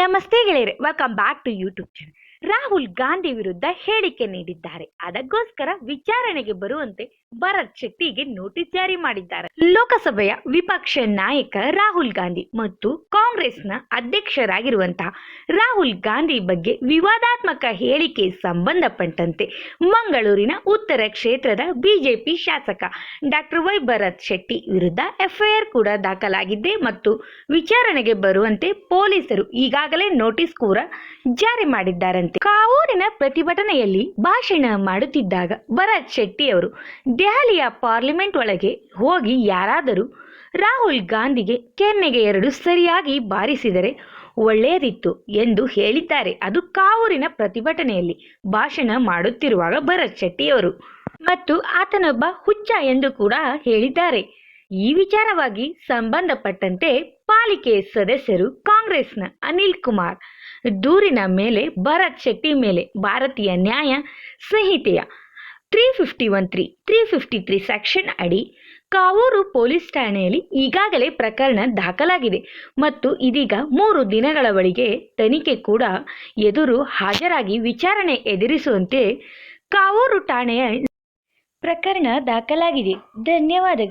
ನಮಸ್ತೆ ಗೆಳೆಯರೆ welcome back to YouTube channel Rahul Gandhi ವಿರುದ್ಧ ಹೇಳಿಕೆ ನೀಡಿದ್ದಾರೆ. ಅದಕ್ಕೋಸ್ಕರ ವಿಚಾರಣೆಗೆ ಬರುವಂತೆ ಭರತ್ ಶೆಟ್ಟಿಗೆ ನೋಟಿಸ್ ಜಾರಿ ಮಾಡಿದ್ದಾರೆ. ಲೋಕಸಭೆಯ ವಿಪಕ್ಷ ನಾಯಕ ರಾಹುಲ್ ಗಾಂಧಿ ಮತ್ತು ಕಾಂಗ್ರೆಸ್ನ ಅಧ್ಯಕ್ಷರಾಗಿರುವಂತಹ ರಾಹುಲ್ ಗಾಂಧಿ ಬಗ್ಗೆ ವಿವಾದಾತ್ಮಕ ಹೇಳಿಕೆ ಸಂಬಂಧಪಟ್ಟಂತೆ ಮಂಗಳೂರಿನ ಉತ್ತರ ಕ್ಷೇತ್ರದ ಬಿಜೆಪಿ ಶಾಸಕ ಡಾಕ್ಟರ್ ವೈ ಭರತ್ ಶೆಟ್ಟಿ ವಿರುದ್ಧ ಎಫ್ಐಆರ್ ಕೂಡ ದಾಖಲಾಗಿದೆ ಮತ್ತು ವಿಚಾರಣೆಗೆ ಬರುವಂತೆ ಪೊಲೀಸರು ಈಗಾಗಲೇ ನೋಟಿಸ್ ಕೂಡ ಜಾರಿ ಮಾಡಿದ್ದಾರಂತೆ. ಕಾವೂರಿನ ಪ್ರತಿಭಟನೆಯಲ್ಲಿ ಭಾಷಣ ಮಾಡುತ್ತಿದ್ದಾಗ ಭರತ್ ಶೆಟ್ಟಿ ಅವರು ದೆಹಲಿಯ ಪಾರ್ಲಿಮೆಂಟ್ ಒಳಗೆ ಹೋಗಿ ಯಾರಾದರೂ ರಾಹುಲ್ ಗಾಂಧಿಗೆ ಕೆನ್ನೆಗೆ ಎರಡು ಸರಿಯಾಗಿ ಬಾರಿಸಿದರೆ ಒಳ್ಳೆಯದಿತ್ತು ಎಂದು ಹೇಳಿದ್ದಾರೆ. ಅದು ಕಾವೂರಿನ ಪ್ರತಿಭಟನೆಯಲ್ಲಿ ಭಾಷಣ ಮಾಡುತ್ತಿರುವಾಗ ಭರತ್ ಶೆಟ್ಟಿಯವರು. ಮತ್ತು ಆತನೊಬ್ಬ ಹುಚ್ಚ ಎಂದು ಕೂಡ ಹೇಳಿದ್ದಾರೆ. ಈ ವಿಚಾರವಾಗಿ ಸಂಬಂಧಪಟ್ಟಂತೆ ಪಾಲಿಕೆ ಸದಸ್ಯರು ಕಾಂಗ್ರೆಸ್ನ ಅನಿಲ್ ಕುಮಾರ್, ದೂರಿನ ಮೇಲೆ ಭರತ್ ಶೆಟ್ಟಿ ಮೇಲೆ ಭಾರತೀಯ ನ್ಯಾಯ ಸಂಹಿತೆಯ three fifty one three three fifty three section ಅಡಿ ಕಾವೂರು ಪೊಲೀಸ್ ಠಾಣೆಯಲ್ಲಿ ಈಗಾಗಲೇ ಪ್ರಕರಣ ದಾಖಲಾಗಿದೆ ಮತ್ತು ಇದೀಗ ಮೂರು ದಿನಗಳ ಬಳಿಗೆ ತನಿಖೆ ಕೂಡ ಎದುರು ಹಾಜರಾಗಿ ವಿಚಾರಣೆ ಎದುರಿಸುವಂತೆ ಕಾವೂರು ಠಾಣೆಯ ಪ್ರಕರಣ ದಾಖಲಾಗಿದೆ. ಧನ್ಯವಾದಗಳು.